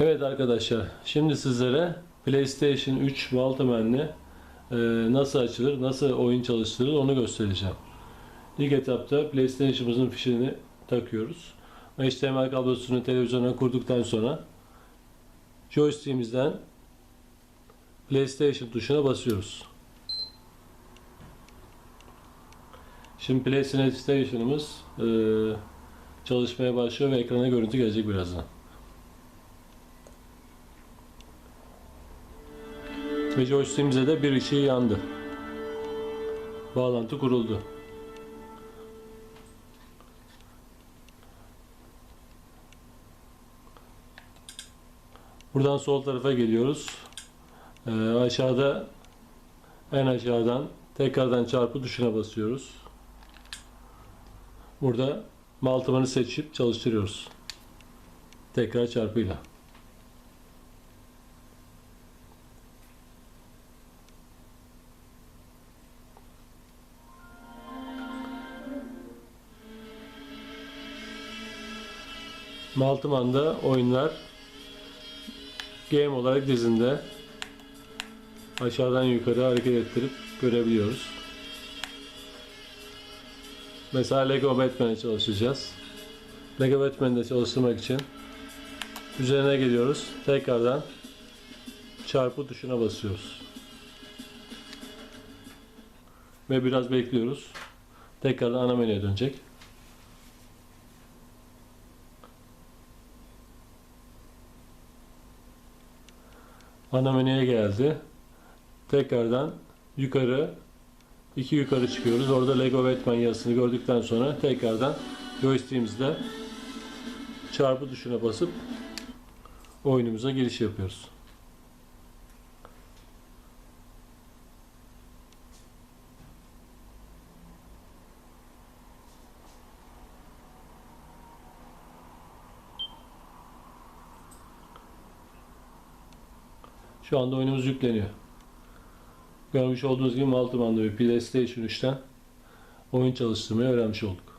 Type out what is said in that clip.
Evet arkadaşlar, şimdi sizlere PlayStation 3 Walkman'le e, nasıl açılır, nasıl oyun çalıştırılır onu göstereceğim. İlk etapta PlayStation'ımızın fişini takıyoruz. HDMI kablosunu televizyona kurduktan sonra joystick'imizden PlayStation tuşuna basıyoruz. Şimdi PlayStation'ımız e, çalışmaya başlıyor ve ekrana görüntü gelecek birazdan. Ve joystick'imize de bir ışığı yandı. Bağlantı kuruldu. Buradan sol tarafa geliyoruz. Ee, aşağıda en aşağıdan tekrardan çarpı tuşuna basıyoruz. Burada maltımanı seçip çalıştırıyoruz. Tekrar çarpıyla. Maltıman'da oyunlar game olarak dizinde aşağıdan yukarı hareket ettirip görebiliyoruz. Mesela Lego Batman'e çalışacağız. Lego Batman'de çalıştırmak için üzerine geliyoruz. Tekrardan çarpı tuşuna basıyoruz. Ve biraz bekliyoruz. Tekrardan ana menüye dönecek. Ana menüye geldi. Tekrardan yukarı iki yukarı çıkıyoruz. Orada Lego Batman yazısını gördükten sonra tekrardan joystick'imizde çarpı tuşuna basıp oyunumuza giriş yapıyoruz. Şu anda oyunumuz yükleniyor. Görmüş olduğunuz gibi Multiman'da bir PlayStation 3'ten oyun çalıştırmayı öğrenmiş olduk.